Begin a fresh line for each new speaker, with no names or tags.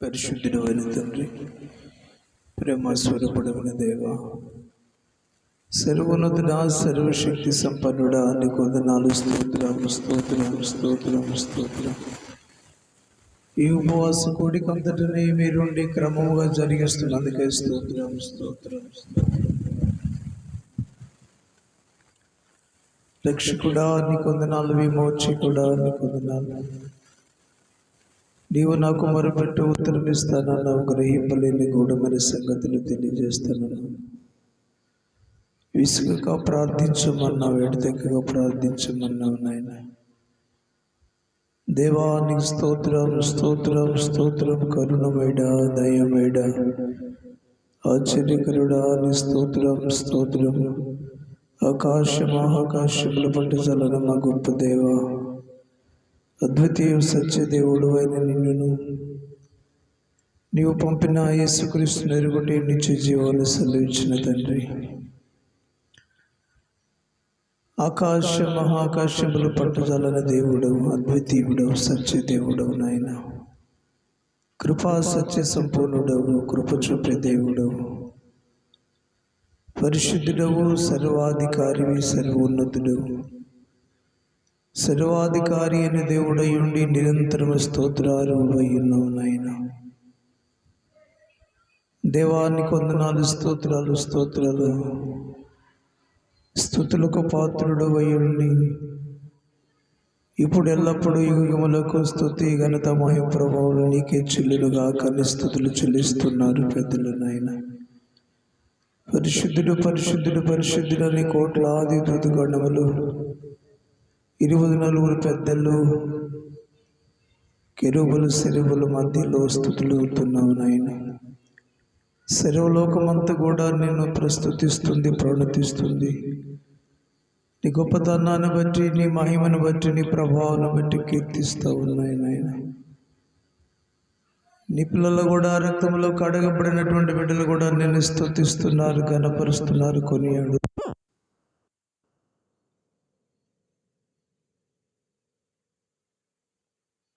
పరిశుద్ధుడు అయిన తండ్రి ప్రేమస్వరూపుడమైన దేవ సర్వోన్నతుడా సర్వశక్తి సంపన్నుడా నీకు వందనాలు స్తోత్రం స్తోత్రం స్తోత్రం స్తోత్రం ఈ ఉపవాస కోడికంతటిని మీరుండి క్రమముగా జరిగిస్తున్నందుకే స్తోత్రం స్తోత్రం స్తోత్రం రక్షకుడా నీకు వందనాలు విమోచకుడా నీకు వందనాలు. నీవు నాకు మొరపెట్టు ఉత్తరం గ్రహింపలేని గూఢమైన సంగతులు తెలియజేస్తానన్నావు. విసుగక ప్రార్థించమన్నావు ఎడతెక్కగా ప్రార్థించమన్నావు నాయన. దేవా స్తోత్రం స్తోత్రం స్తోత్రం కరుణమేడ దయమేడ. ఆశ్చర్యకరుడా నీ స్తోత్రం స్తోత్రం. ఆకాశ మహాకాశముల పట్టు చలన మా గొప్ప దేవా. అద్వితీయ సత్యదేవుడు అయిన నిన్నును నీవు పంపిన యేసుక్రీస్తు నెరుగుటి నిత్య జీవాన్ని సెలవించిన తండ్రి. ఆకాశ మహాకాశములు పట్టుదలన దేవుడు అద్వితీయుడవు సత్యదేవుడవు నాయన. కృపా సత్య సంపూర్ణుడవు కృప చూపే దేవుడవు పరిశుద్ధుడవు సర్వాధికారివి సర్వోన్నతుడవు సర్వాధికారి అని దేవుడై ఉండి నిరంతరము స్తోత్రాలు నాయన. దేవానికి వందనాలు స్తోత్రాలు స్తోత్రాలు. స్థుతులకు పాత్రుడు అయ్యుండి ఇప్పుడు ఎల్లప్పుడూ యుగములకు స్థుతి ఘనత మహిమ ప్రభావం నీకే చెల్లులుగా కన్ని స్థుతులు చెల్లిస్తున్నారు పెద్దలు నాయన. పరిశుద్ధుడు పరిశుద్ధుడు పరిశుద్ధుడు అని కోట్లాది దూతగణములు ఇరవై నలుగురు పెద్దలు కెరువులు సెరువుల మధ్యలో స్థుతులుగుతున్నావు నాయన. సర్వలోకమంతా కూడా నిన్ను ప్రస్తుతిస్తుంది ప్రణతిస్తుంది. నీ గొప్పతనాన్ని బట్టి నీ మహిమను బట్టి నీ ప్రభావాన్ని బట్టి కీర్తిస్తూ ఉన్నాయి నాయన. నీ పిల్లలు కూడా రక్తంలో కడగబడినటువంటి బిడ్డలు కూడా నిన్ను స్థుతిస్తున్నారు కనపరుస్తున్నారు కొనియాడు.